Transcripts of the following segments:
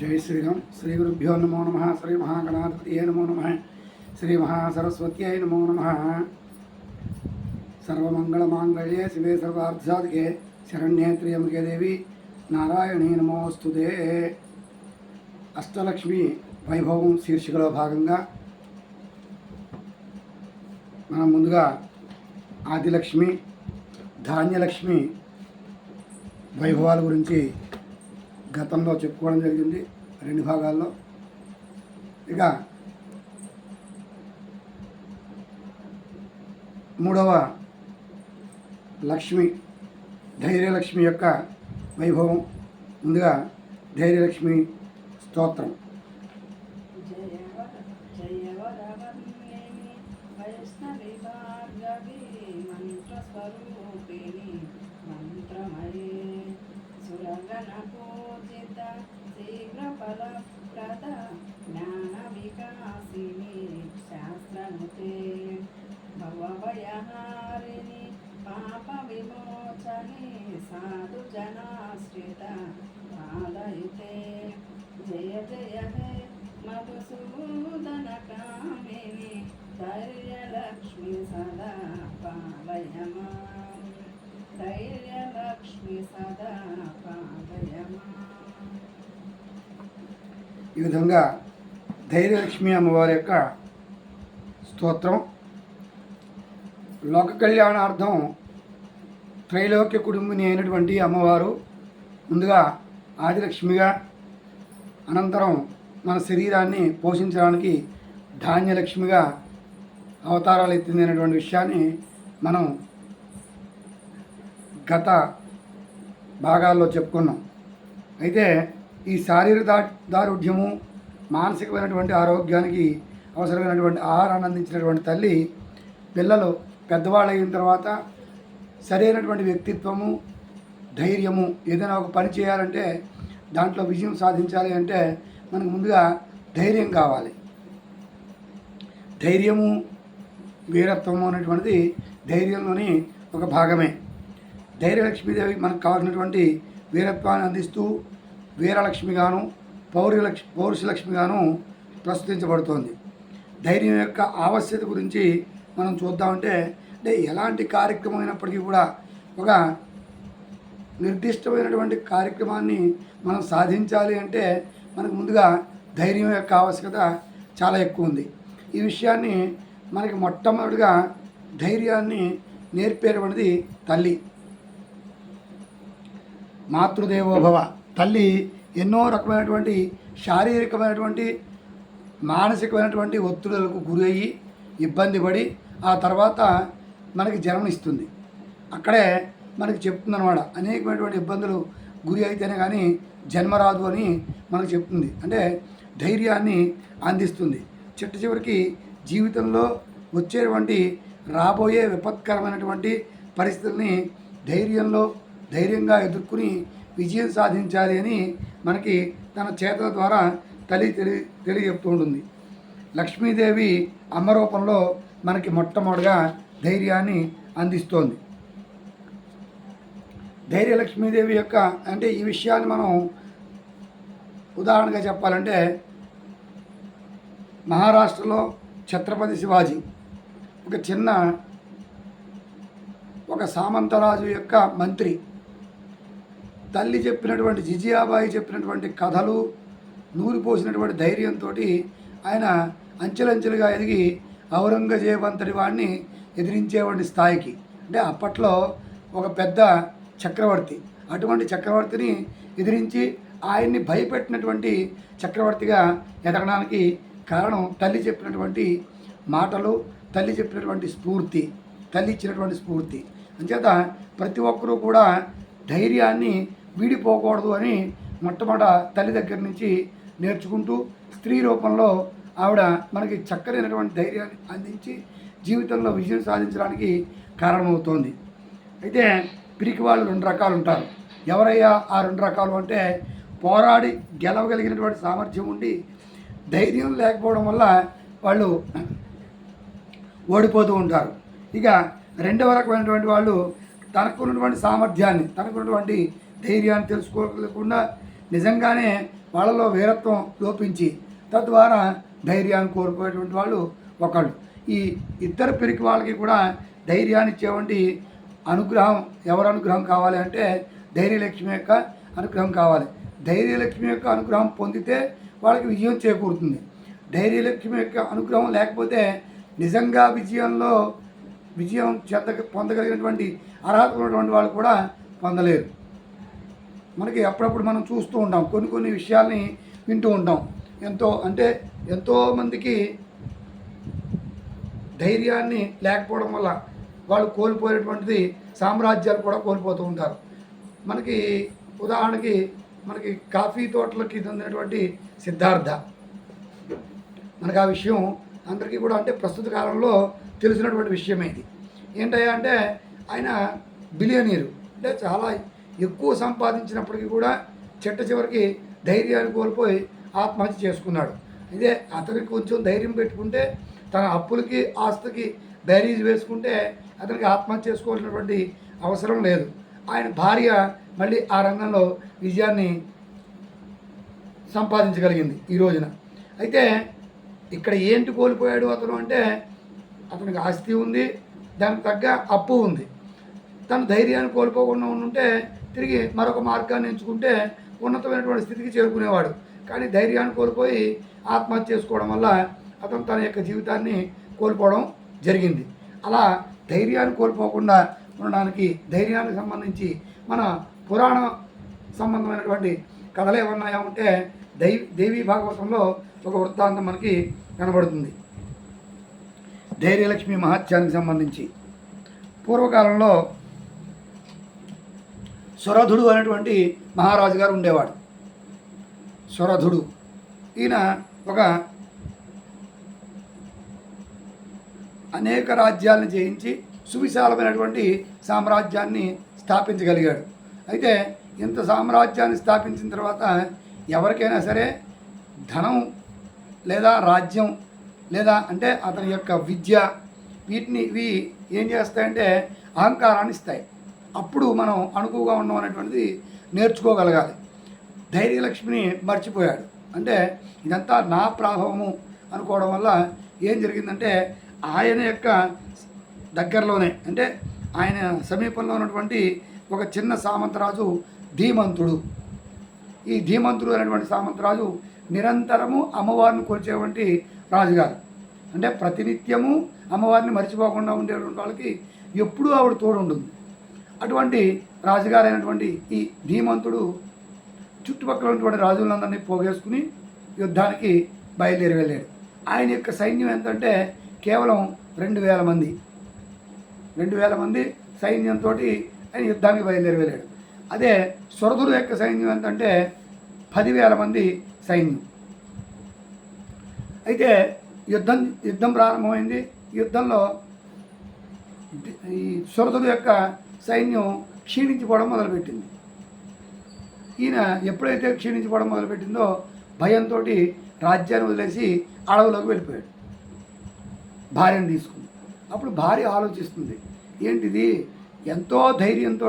జై శ్రీరామ్. శ్రీ గురుభ్యో నమో నమ. శ్రీ మహాగణాధిపతియే నమో నమ. శ్రీ మహాసరస్వత్యై నమో నమ. సర్వమంగళమాంగళ్యే శివే సర్వార్థసాధికే శరణ్యే త్రియంబికే దేవి. నారాయణీ నమోస్తుదే అష్టలక్ష్మి వైభవం శీర్షికలో భాగంగా మనం ముందుగా ఆదిలక్ష్మి ధాన్యలక్ష్మి వైభవాల గురించి గతంలో చెప్పుకోవడం జరిగింది రెండు భాగాల్లో. ఇక మూడవ లక్ష్మి ధైర్యలక్ష్మి యొక్క వైభవం. ముందుగా ధైర్యలక్ష్మి స్తోత్రం. జనాశ్రిత మాలయితే జయ జయ హే మధుసూదన కామిని ధైర్యలక్ష్మి సదా పాలయమా. ధైర్యలక్ష్మి సదా పాలయమా. ఈ విధంగా ధైర్యలక్ష్మి అమ్మవారి యొక్క స్తోత్రం. లోక కళ్యాణార్థం త్రైలోక్య కుటుంబిని అయినటువంటి అమ్మవారు ముందుగా ఆదిలక్ష్మిగా అనంతరం మన శరీరాన్ని పోషించడానికి ధాన్యలక్ష్మిగా అవతారాలు ఎత్తింది అనేటువంటి విషయాన్ని మనం గత భాగాల్లో చెప్పుకున్నాం. అయితే ఈ శారీరక దా దారుఢ్యము మానసికమైనటువంటి ఆరోగ్యానికి అవసరమైనటువంటి ఆహారాన్ని అందించినటువంటి తల్లి పిల్లలు పెద్దవాళ్ళు అయిన తర్వాత సరైనటువంటి వ్యక్తిత్వము ధైర్యము ఏదైనా ఒక పని చేయాలంటే దాంట్లో విజయం సాధించాలి అంటే మనకు ముందుగా ధైర్యం కావాలి. ధైర్యము వీరత్వము అనేటువంటిది ధైర్యంలోని ఒక భాగమే. ధైర్యలక్ష్మీదేవి మనకు కావాల్సినటువంటి వీరత్వాన్ని అందిస్తూ వీరలక్ష్మిగాను పౌర్యలక్ష్మి పౌరుషలక్ష్మిగాను ప్రస్తుతించబడుతోంది. ధైర్యం యొక్క ఆవశ్యత గురించి మనం చూద్దామంటే అంటే ఎలాంటి కార్యక్రమం అయినప్పటికీ కూడా ఒక నిర్దిష్టమైనటువంటి కార్యక్రమాన్ని మనం సాధించాలి అంటే మనకు ముందుగా ధైర్యం యొక్క ఆవశ్యకత చాలా ఎక్కువ ఉంది. ఈ విషయాన్ని మనకి మొట్టమొదటిగా ధైర్యాన్ని నేర్పేటువంటిది తల్లి. మాతృదేవోభవ. తల్లి ఎన్నో రకమైనటువంటి శారీరకమైనటువంటి మానసికమైనటువంటి ఒత్తిడులకు గురయ్యి ఇబ్బంది పడి ఆ తర్వాత మనకి జన్మనిస్తుంది అక్కడే మనకి చెప్తుందన్నమాట. అనేకమైనటువంటి ఇబ్బందులు గురి అయితేనే కానీ జన్మ రాదు అని మనకు చెప్తుంది. అంటే ధైర్యాన్ని అందిస్తుంది. చిట్ట చివరికి జీవితంలో వచ్చేటువంటి రాబోయే విపత్కరమైనటువంటి పరిస్థితుల్ని ధైర్యంలో ధైర్యంగా ఎదుర్కొని విజయం సాధించాలి అని మనకి తన చేతల ద్వారా తల్లి తెలి తెలియజెప్తూ ఉంటుంది. లక్ష్మీదేవి అమ్మ రూపంలో మనకి మొట్టమొదటిగా ధైర్యాన్ని అందిస్తోంది. ధైర్య లక్ష్మీదేవి యొక్క అంటే ఈ విషయాన్ని మనం ఉదాహరణగా చెప్పాలంటే మహారాష్ట్రలో ఛత్రపతి శివాజీ ఒక చిన్న ఒక సామంతరాజు యొక్క మంత్రి. తల్లి చెప్పినటువంటి జిజియాబాయి చెప్పినటువంటి కథలు నూరిపోసినటువంటి ధైర్యంతో ఆయన అంచెలంచెలుగా ఎదిగి ఔరంగజేబ్ అంతటి వాడిని ఎదిరించేటువంటి స్థాయికి. అంటే అప్పట్లో ఒక పెద్ద చక్రవర్తి అటువంటి చక్రవర్తిని ఎదిరించి ఆయన్ని భయపెట్టినటువంటి చక్రవర్తిగా ఎదగడానికి కారణం తల్లి చెప్పినటువంటి మాటలు తల్లి చెప్పినటువంటి స్ఫూర్తి తల్లి ఇచ్చినటువంటి స్ఫూర్తి. అంచేత ప్రతి ఒక్కరూ కూడా ధైర్యాన్ని వీడిపోకూడదు అని మొట్టమొదట తల్లి దగ్గర నుంచి నేర్చుకుంటూ స్త్రీ రూపంలో ఆవిడ మనకి చక్కనైనటువంటి ధైర్యాన్ని అందించి జీవితంలో విజయం సాధించడానికి కారణమవుతోంది. అయితే పిరికి వాళ్ళు రెండు రకాలు ఉంటారు. ఎవరయ్యా ఆ రెండు రకాలు అంటే పోరాడి గెలవగలిగినటువంటి సామర్థ్యం ఉండి ధైర్యం లేకపోవడం వల్ల వాళ్ళు ఓడిపోతూ ఉంటారు. ఇక రెండవ రకమైనటువంటి వాళ్ళు తనకున్నటువంటి సామర్థ్యాన్ని తనకున్నటువంటి ధైర్యాన్ని తెలుసుకోలేకుండా నిజంగానే వాళ్ళలో వీరత్వం లోపించి తద్వారా ధైర్యాన్ని కోల్పోయేటువంటి వాళ్ళు ఒకళ్ళు. ఈ ఇద్దరు పెరిగి వాళ్ళకి కూడా ధైర్యాన్ని ఇచ్చేవంటి అనుగ్రహం ఎవరు అనుగ్రహం కావాలి అంటే ధైర్యలక్ష్మి యొక్క అనుగ్రహం కావాలి. ధైర్యలక్ష్మి యొక్క అనుగ్రహం పొందితే వాళ్ళకి విజయం చేకూరుతుంది. ధైర్యలక్ష్మి యొక్క అనుగ్రహం లేకపోతే నిజంగా విజయంలో విజయం చెంద పొందగలిగినటువంటి అర్హత ఉన్నటువంటి వాళ్ళు కూడా పొందలేరు. మనకి అప్పుడప్పుడు మనం చూస్తూ ఉంటాం. కొన్ని కొన్ని విషయాల్ని వింటూ ఉంటాం. ఎంతో అంటే ఎంతోమందికి ధైర్యాన్ని లేకపోవడం వల్ల వాళ్ళు కోల్పోయేటువంటిది సామ్రాజ్యాలు కూడా కోల్పోతూ ఉంటారు. మనకి ఉదాహరణకి మనకి కాఫీ తోటలకి చెందినటువంటి సిద్ధార్థ. మనకు ఆ విషయం అందరికీ కూడా అంటే ప్రస్తుత కాలంలో తెలిసినటువంటి విషయమే ఇది. ఏంటయ్యా అంటే ఆయన బిలియనీరు. అంటే చాలా ఎక్కువ సంపాదించినప్పటికీ కూడా చెట్ట చివరికి ధైర్యాన్ని కోల్పోయి ఆత్మహత్య చేసుకున్నాడు. ఇదే అతనికి కొంచెం ధైర్యం పెట్టుకుంటే తన అప్పులకి ఆస్తికి బ్యారీజ్ వేసుకుంటే అతనికి ఆత్మహత్య చేసుకోవాల్సినటువంటి అవసరం లేదు. ఆయన భార్య మళ్ళీ ఆ రంగంలో విజయాన్ని సంపాదించగలిగింది ఈ రోజున. అయితే ఇక్కడ ఏంటి కోల్పోయాడు అతను అంటే అతనికి ఆస్తి ఉంది దానికి తగ్గ అప్పు ఉంది. తన ధైర్యాన్ని కోల్పోకుండా ఉంటే తిరిగి మరొక మార్గాన్ని ఎంచుకుంటే ఉన్నతమైనటువంటి స్థితికి చేరుకునేవాడు. కానీ ధైర్యాన్ని కోల్పోయి ఆత్మహత్య చేసుకోవడం వల్ల అతను తన యొక్క జీవితాన్ని కోల్పోవడం జరిగింది. అలా ధైర్యాన్ని కోల్పోకుండా ఉండడానికి ధైర్యానికి సంబంధించి మన పురాణ సంబంధమైనటువంటి కథలు ఏమన్నాయా ఉంటే దై దేవీ భాగవతంలో ఒక వృత్తాంతం మనకి కనబడుతుంది. ధైర్యలక్ష్మి మహత్యానికి సంబంధించి. పూర్వకాలంలో సురధుడు అనేటువంటి మహారాజు గారు ఉండేవాడు. సురధుడు ఈయన ఒక అనేక రాజ్యాలను జయించి సువిశాలమైనటువంటి సామ్రాజ్యాన్ని స్థాపించగలిగాడు. అయితే ఇంత సామ్రాజ్యాన్ని స్థాపించిన తర్వాత ఎవరికైనా సరే ధనం లేదా రాజ్యం లేదా అంటే అతని యొక్క విద్య వీటిని ఇవి ఏం చేస్తాయంటే అహంకారాన్ని ఇస్తాయి. అప్పుడు మనం అణుకుగా ఉండడం అనేటువంటిది నేర్చుకోగలగాలి. ధైర్యలక్ష్మిని మర్చిపోయాడు. అంటే ఇదంతా నా ప్రాభవము అనుకోవడం వల్ల ఏం జరిగిందంటే ఆయన యొక్క దగ్గరలోనే అంటే ఆయన సమీపంలో ఉన్నటువంటి ఒక చిన్న సామంతరాజు ధీమంతుడు. ఈ ధీమంతుడు అనేటువంటి సామంతరాజు నిరంతరము అమ్మవారిని కొలిచేటువంటి రాజుగారు. అంటే ప్రతినిత్యము అమ్మవారిని మర్చిపోకుండా ఉండేటువంటి వాళ్ళకి ఎప్పుడూ ఆవిడ తోడుంటుంది. అటువంటి రాజుగారైనటువంటి ఈ ధీమంతుడు చుట్టుపక్కల ఉన్నటువంటి రాజులందరినీ పోగేసుకుని యుద్ధానికి బయలుదేరి వెళ్ళాడు. ఆయన యొక్క సైన్యం ఏంటంటే కేవలం రెండు వేల మంది. రెండు వేల మంది సైన్యంతో ఆయన యుద్ధానికి బయలుదేరి వెళ్ళాడు అదే సురధుడు యొక్క సైన్యం ఎంతంటే పదివేల మంది సైన్యం. అయితే యుద్ధం యుద్ధం ప్రారంభమైంది. యుద్ధంలో ఈ సురధుడు యొక్క సైన్యం క్షీణించిపోవడం మొదలుపెట్టింది. ఈయన ఎప్పుడైతే క్షీణించిపోవడం మొదలుపెట్టిందో భయంతో రాజ్యాన్ని వదిలేసి అడవులోకి వెళ్ళిపోయాడు. భార్యను తీసుకుంది. అప్పుడు భార్య ఆలోచిస్తుంది ఏంటిది? ఎంతో ధైర్యంతో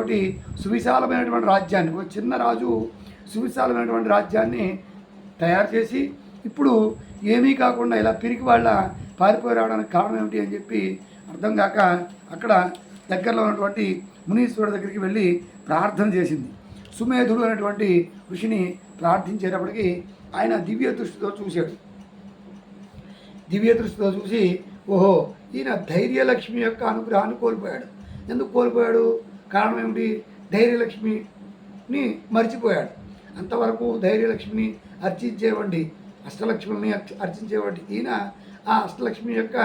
సువిశాలమైనటువంటి రాజ్యాన్ని ఒక చిన్న రాజు సువిశాలమైనటువంటి రాజ్యాన్ని తయారు చేసి ఇప్పుడు ఏమీ కాకుండా ఇలా పిరికి వాళ్ళ పారిపోయి రావడానికి కారణం ఏమిటి అని చెప్పి అర్థం కాక అక్కడ దగ్గరలో ఉన్నటువంటి మునీశ్వరుడు దగ్గరికి వెళ్ళి ప్రార్థన చేసింది. సుమేధుడు అనేటువంటి ఋషిని ప్రార్థించేటప్పటికి ఆయన దివ్య దృష్టితో చూశాడు. దివ్య దృష్టితో చూసి ఓహో ఈయన ధైర్యలక్ష్మి యొక్క అనుగ్రహాన్ని కోల్పోయాడు. ఎందుకు కోల్పోయాడు? కారణం ఏమిటి? ధైర్యలక్ష్మిని మర్చిపోయాడు. అంతవరకు ధైర్యలక్ష్మిని అర్చించేవండి. అష్టలక్ష్మిని అర్చించేవండి అర్చించేవాడి. ఈయన ఆ అష్టలక్ష్మి యొక్క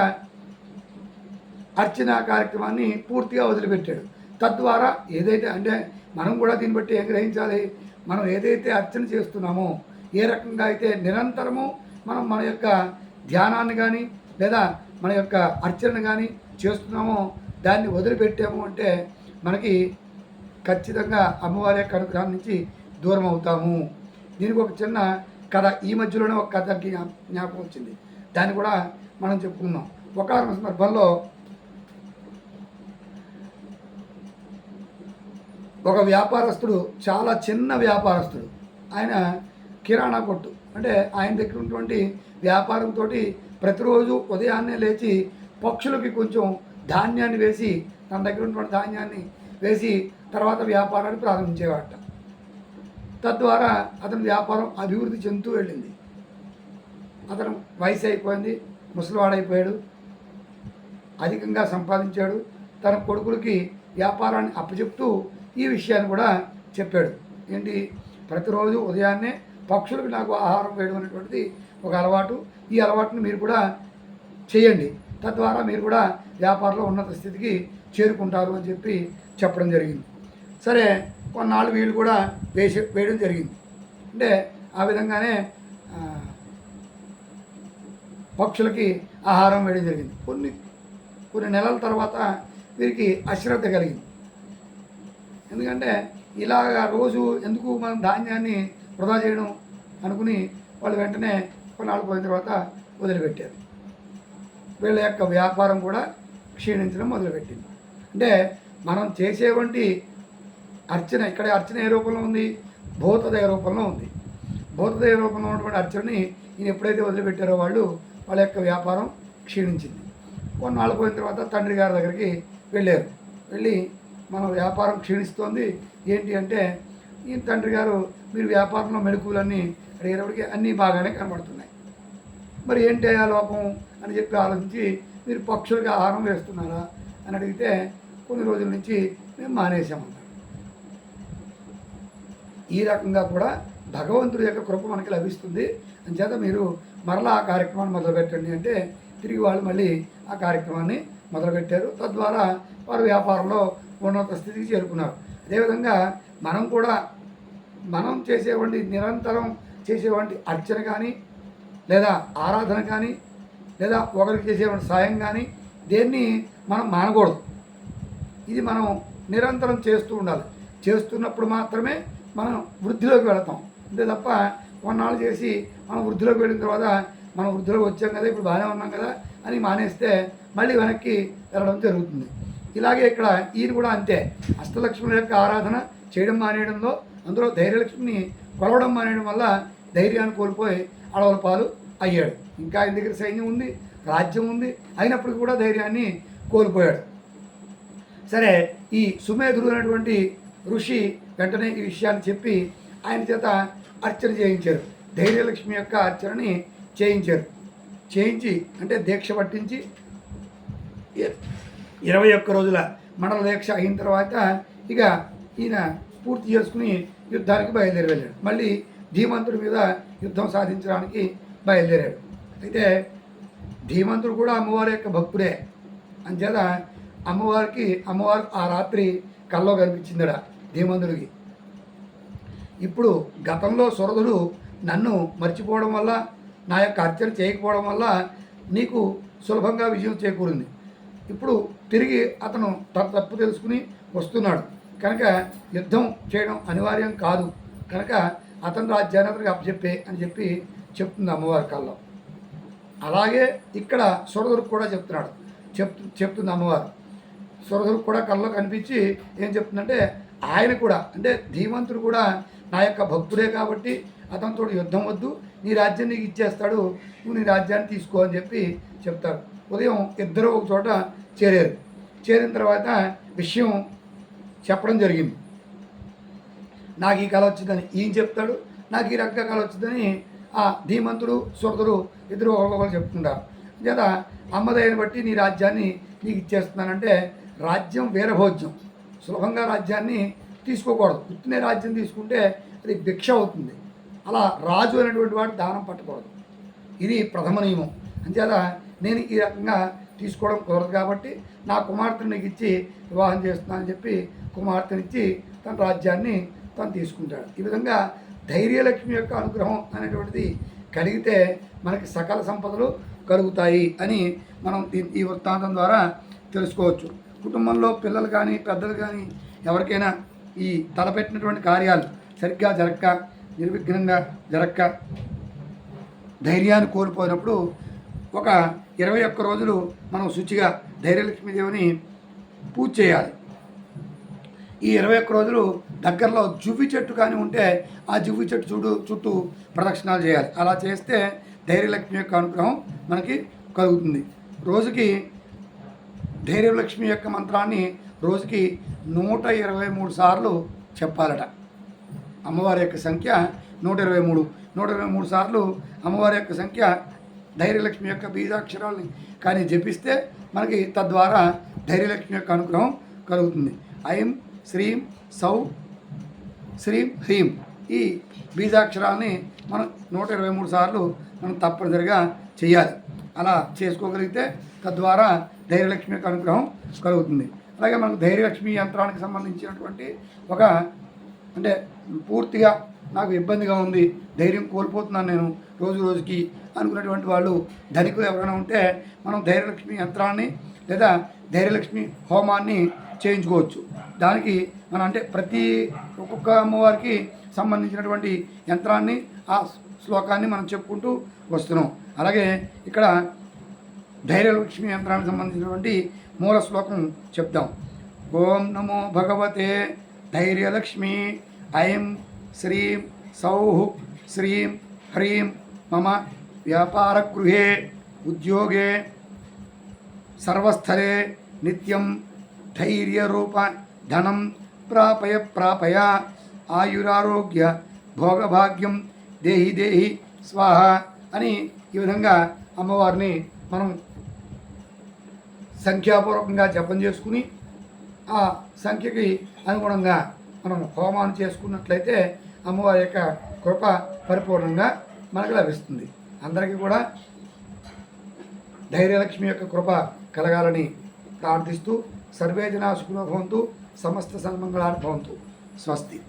అర్చన కార్యక్రమాన్ని పూర్తిగా వదిలిపెట్టాడు. తద్వారా ఏదైతే అంటే మనం కూడా దీన్ని బట్టి ఏం గ్రహించాలి? మనం ఏదైతే అర్చన చేస్తున్నామో ఏ రకంగా అయితే నిరంతరము మనం మన యొక్క ధ్యానాన్ని కానీ లేదా మన యొక్క అర్చనను కానీ చేస్తున్నామో దాన్ని వదిలిపెట్టాము అంటే మనకి ఖచ్చితంగా అమ్మవారి యొక్క అనుగ్రహం నుంచి దూరం అవుతాము. దీనికి ఒక చిన్న కథ ఈ మధ్యలోనే ఒక కథ జ్ఞా- జ్ఞాపకం వచ్చింది. దాన్ని కూడా మనం చెప్పుకుందాం. ఒక సందర్భంలో ఒక వ్యాపారస్తుడు చాలా చిన్న వ్యాపారస్తుడు. ఆయన కిరాణా కొట్టు. అంటే ఆయన దగ్గర ఉన్నటువంటి వ్యాపారంతో ప్రతిరోజు ఉదయాన్నే లేచి పక్షులకి కొంచెం ధాన్యాన్ని వేసి తన దగ్గర ఉన్నటువంటి ధాన్యాన్ని వేసి తర్వాత వ్యాపారాన్ని ప్రారంభించేవాట. తద్వారా అతని వ్యాపారం అభివృద్ధి చెందుతూ వెళ్ళింది. అతను వయసు అయిపోయింది ముసలివాడైపోయాడు అధికంగా సంపాదించాడు తన కొడుకులకి వ్యాపారాన్ని అప్పచెప్తూ ఈ విషయాన్ని కూడా చెప్పాడు. ఏంటి? ప్రతిరోజు ఉదయాన్నే పక్షులకు నాకు ఆహారం వేయడం అనేటువంటిది ఒక అలవాటు. ఈ అలవాటును మీరు కూడా చేయండి. తద్వారా మీరు కూడా వ్యాపారంలో ఉన్నత స్థితికి చేరుకుంటారు అని చెప్పి చెప్పడం జరిగింది. సరే కొన్నాళ్ళు వీళ్ళు కూడా వేసి వేయడం జరిగింది. అంటే ఆ విధంగానే పక్షులకి ఆహారం వేయడం జరిగింది. కొన్ని కొన్ని నెలల తర్వాత వీరికి అశ్రద్ధ కలిగింది. ఎందుకంటే ఇలాగ రోజు ఎందుకు మనం ధాన్యాన్ని వృధా చేయడం అనుకుని వాళ్ళు వెంటనే కొన్నాళ్ళు పోయిన తర్వాత వదిలిపెట్టారు. వీళ్ళ యొక్క వ్యాపారం కూడా క్షీణించడం మొదలుపెట్టింది. అంటే మనం చేసేవంటి అర్చన ఇక్కడ అర్చన ఏ రూపంలో ఉంది? భూతదయ రూపంలో ఉంది. భూతదయ రూపంలో ఉన్నటువంటి అర్చనని ఈయన ఎప్పుడైతే వదిలిపెట్టారో వాళ్ళు వాళ్ళ యొక్క వ్యాపారం క్షీణించింది. కొన్నాళ్ళు పోయిన తర్వాత తండ్రి గారి దగ్గరికి వెళ్ళారు. వెళ్ళి మన వ్యాపారం క్షీణిస్తోంది. ఏంటి అంటే ఈ తండ్రి గారు మీరు వ్యాపారంలో మెలకువలన్నీ అడిగేటప్పటికి అన్నీ బాగానే కనబడుతున్నాయి. మరి ఏంటి ఆ లోపం అని చెప్పి ఆలోచించి మీరు పక్షులకి ఆహారం వేస్తున్నారా అని అడిగితే కొన్ని రోజుల నుంచి మేము మానేసామన్నారు ఈ రకంగా కూడా భగవంతుడి యొక్క కృప మనకి లభిస్తుంది. అంచేత మీరు మరలా ఆ కార్యక్రమాన్ని మొదలుపెట్టండి అంటే తిరిగి వాళ్ళు మళ్ళీ ఆ కార్యక్రమాన్ని మొదలుపెట్టారు. తద్వారా వారు వ్యాపారంలో ఉన్నత స్థితికి చేరుకున్నారు. అదేవిధంగా మనం కూడా మనం చేసేవంటి నిరంతరం చేసేవంటి అర్చన కానీ లేదా ఆరాధన కానీ లేదా ఒకరికి చేసేటువంటి సాయం కానీ దేన్ని మనం మానకూడదు. ఇది మనం నిరంతరం చేస్తూ ఉండాలి. చేస్తున్నప్పుడు మాత్రమే మనం వృద్ధిలోకి వెళతాం. అంతే తప్ప కొన్నాళ్ళు చేసి మనం వృద్ధిలోకి వెళ్ళిన తర్వాత మనం వృద్ధిలోకి వచ్చాం కదా ఇప్పుడు బాగానే ఉన్నాం కదా అని మానేస్తే మళ్ళీ వెనక్కి వెళ్ళడం జరుగుతుంది. ఇలాగే ఇక్కడ ఈయన కూడా అంతే. అష్టలక్ష్ముల యొక్క ఆరాధన చేయడం మానేయడంలో అందులో ధైర్యలక్ష్మిని కొలవడం మానేయడం వల్ల ధైర్యాన్ని కోల్పోయి అడవుల పాలు అయ్యాడు. ఇంకా ఆయన దగ్గర సైన్యం ఉంది రాజ్యం ఉంది. అయినప్పటికీ కూడా ధైర్యాన్ని కోల్పోయాడు. సరే ఈ సుమేధుడు అనేటువంటి ఋషి వెంటనే ఈ విషయాన్ని చెప్పి ఆయన చేత అర్చన చేయించారు. ధైర్యలక్ష్మి యొక్క అర్చనని చేయించారు. చేయించి అంటే దీక్ష పట్టించి ఇరవై ఒక్క రోజుల మండల దీక్ష అయిన తర్వాత ఇక ఈయన పూర్తి చేసుకుని యుద్ధానికి బయలుదేరి వెళ్ళాడు. మళ్ళీ ధీమంతుడి మీద యుద్ధం సాధించడానికి బయలుదేరాడు. అయితే ధీమంతుడు కూడా అమ్మవారి యొక్క భక్తుడే. అంచేత అమ్మవారికి అమ్మవారు ఆ రాత్రి కల్లో కనిపించిందడ ధీమంతుడికి. ఇప్పుడు గతంలో సురధుడు నన్ను మర్చిపోవడం వల్ల నా యొక్క అర్చన చేయకపోవడం వల్ల నీకు సులభంగా విజయం చేకూరింది. ఇప్పుడు తిరిగి అతను తన తప్పు తెలుసుకుని వస్తున్నాడు. కనుక యుద్ధం చేయడం అనివార్యం కాదు. కనుక అతని రాజ్యాన్ని అతనికి అప్పచెప్పే అని చెప్పి చెప్తుంది అమ్మవారి కల్లో అలాగే ఇక్కడ సురధుడికి కూడా చెప్తున్నాడు. చెప్తు చెప్తుంది అమ్మవారు. సురధుడికి కూడా కల్లో కనిపించి ఏం చెప్తుందంటే ఆయన కూడా అంటే ధీమంతుడు కూడా నా యొక్క భక్తుడే కాబట్టి అతనితో యుద్ధం వద్దు నీ రాజ్యం నీకు ఇచ్చేస్తాడు నువ్వు నీ రాజ్యాన్ని తీసుకో అని చెప్పి చెప్తారు. ఉదయం ఇద్దరు ఒక చోట చేరారు. చేరిన తర్వాత విషయం చెప్పడం జరిగింది. నాకు ఈ కళ వచ్చిందని ఈయన చెప్తాడు నాకు ఈ రకంగా కళ వచ్చిందని ఆ ధీమంతుడు సురతుడు ఇద్దరు ఒకరికొకరు చెప్తుంటారు. చేత అమ్మదయ్యని బట్టి నీ రాజ్యాన్ని నీకు ఇచ్చేస్తున్నానంటే రాజ్యం వీరభోజ్యం. సులభంగా రాజ్యాన్ని తీసుకోకూడదు. పుట్టిన రాజ్యం తీసుకుంటే అది భిక్ష అవుతుంది. అలా రాజు అనేటువంటి వాడు దానం పట్టకూడదు. ఇది ప్రథమ నియమం. అంచేత నేను ఈ రకంగా తీసుకోవడం కుదరదు కాబట్టి నా కుమార్తెను నీకు ఇచ్చి వివాహం చేస్తున్నానని చెప్పి కుమార్తెనిచ్చి తన రాజ్యాన్ని తను తీసుకుంటాడు. ఈ విధంగా ధైర్యలక్ష్మి యొక్క అనుగ్రహం అనేటువంటిది కలిగితే మనకి సకల సంపదలు కలుగుతాయి అని మనం ఈ- వృత్తాంతం ద్వారా తెలుసుకోవచ్చు. కుటుంబంలో పిల్లలు కానీ పెద్దలు కానీ ఎవరికైనా ఈ తలపెట్టినటువంటి కార్యాలు సరిగ్గా జరక్క నిర్విఘ్నంగా జరక్క ధైర్యాన్ని కోల్పోయినప్పుడు ఒక ఇరవై ఒక్క రోజులు మనం శుచిగా ధైర్యలక్ష్మీదేవిని పూజ చేయాలి. ఈ ఇరవై ఒక్క రోజులు దగ్గరలో జువ్వి చెట్టు కానీ ఉంటే ఆ జువ్వి చెట్టు చుట్టూ చుట్టూ ప్రదక్షిణాలు చేయాలి. అలా చేస్తే ధైర్యలక్ష్మి యొక్క అనుగ్రహం మనకి కలుగుతుంది. రోజుకి ధైర్యలక్ష్మి యొక్క మంత్రాన్ని రోజుకి నూట ఇరవై మూడు సార్లు చెప్పాలట. అమ్మవారి యొక్క సంఖ్య నూట ఇరవై మూడు. నూట ఇరవై మూడు సార్లు అమ్మవారి యొక్క సంఖ్య ధైర్యలక్ష్మి యొక్క బీజాక్షరాలని కానీ జపిస్తే మనకి తద్వారా ధైర్యలక్ష్మి యొక్క అనుగ్రహం కలుగుతుంది. ఐం శ్రీం సౌ శ్రీం హ్రీం. ఈ బీజాక్షరాన్ని మనం నూట ఇరవై మూడు సార్లు మనం తప్పనిసరిగా చేయాలి అలా చేసుకోగలిగితే తద్వారా ధైర్యలక్ష్మి యొక్క అనుగ్రహం కలుగుతుంది. అలాగే మనకు ధైర్యలక్ష్మి యంత్రానికి సంబంధించినటువంటి ఒక అంటే పూర్తిగా నాకు ఇబ్బందిగా ఉంది ధైర్యం కోల్పోతున్నాను నేను రోజు రోజుకి అనుకున్నటువంటి వాళ్ళు ధనికులు ఎవరైనా ఉంటే మనం ధైర్యలక్ష్మి యంత్రాన్ని లేదా ధైర్యలక్ష్మి హోమాన్ని చేయించుకోవచ్చు. దానికి మనం అంటే ప్రతి ఒక్కొక్క అమ్మవారికి సంబంధించినటువంటి యంత్రాన్ని ఆ శ్లోకాన్ని మనం చెప్పుకుంటూ వస్తున్నాం. అలాగే ఇక్కడ ధైర్యలక్ష్మి యంత్రానికి సంబంధించినటువంటి మూల శ్లోకం చెప్దాం. ఓం నమో భగవతే ధైర్యలక్ష్మి ఐం శ్రీం సౌహు శ్రీం హ్రీం మమ వ్యాపారగృహే ఉద్యోగే సర్వస్థలే నిత్యం ధైర్యరూప ధనం ప్రాపయ ప్రాపయ ఆయురారోగ్య భోగభాగ్యం దేహి దేహి స్వాహ అని ఈ విధంగా అమ్మవారిని మనం సంఖ్యాపూర్వకంగా జపం చేసుకుని ఆ సంఖ్యకి అనుగుణంగా మనం హోమాన్ని చేసుకున్నట్లయితే అమ్మవారి యొక్క కృప పరిపూర్ణంగా మనకు లభిస్తుంది. అందరికీ కూడా ధైర్యలక్ష్మి యొక్క కృప కలగాలని ప్రార్థిస్తూ సర్వే జనా సుఖినో భవంతు సమస్త సన్మంగళాన్ని భవంతు. స్వస్తి.